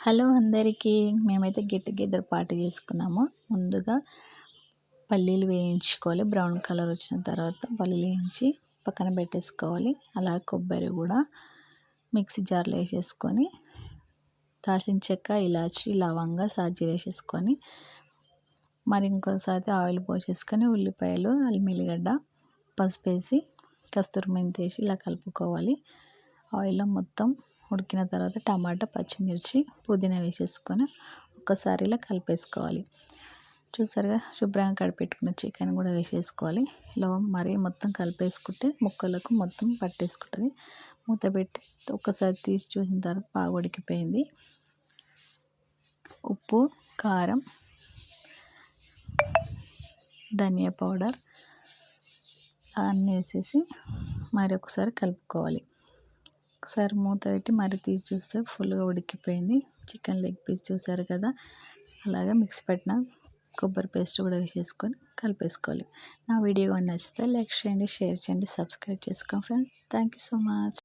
Hello అందరికీ మేమైతే get together party చేసుకున్నాము. ముందుగా పల్లీలు వేయించుకోవాలి. బ్రౌన్ కలర్ వచ్చిన తర్వాత పల్లీలు వేయించి పక్కన పెట్టేసుకోవాలి. అలా కొబ్బరి కూడా మిక్సీ జార్లో వేసేసుకొని దాల్చిన చెక్క ఇలాచి లవంగా సాజీర వేసేసుకొని మరి ఇంకోసారి ఆయిల్ పోసేసుకొని ఉల్లిపాయలు అల్లం ఎల్లిగడ్డ పసుపు వేసి కస్తూరి మెంతి వేసి ఇలా కలుపుకోవాలి. ఆయిల్లో మొత్తం ఉడికిన తర్వాత టమాటా పచ్చిమిర్చి పుదీనా వేసేసుకొని ఒక్కసారి ఇలా కలిపేసుకోవాలి. చూసారుగా? శుభ్రంగా కడిపెట్టుకున్న చికెన్ కూడా వేసేసుకోవాలి. ఇలా మరీ మొత్తం కలిపేసుకుంటే ముక్కలకు మొత్తం పట్టేసుకుంటుంది. మూత పెట్టి ఒక్కసారి తీసి చూసిన తర్వాత బాగా ఉడికిపోయింది. ఉప్పు కారం ధనియా పౌడర్ అన్నీ వేసేసి మరి ఒకసారి కలుపుకోవాలి. ఒకసారి మూత పెట్టి మరి తీసి చూస్తే ఫుల్గా ఉడికిపోయింది. చికెన్ లెగ్ పీస్ చూసారు కదా? అలాగే మిక్సీ పెట్టిన కొబ్బరి పేస్ట్ కూడా వేసేసుకొని కలిపేసుకోవాలి. నా వీడియో నచ్చితే లైక్ చేయండి షేర్ చేయండి సబ్స్క్రైబ్ చేసుకోండి friends. Thank you so much.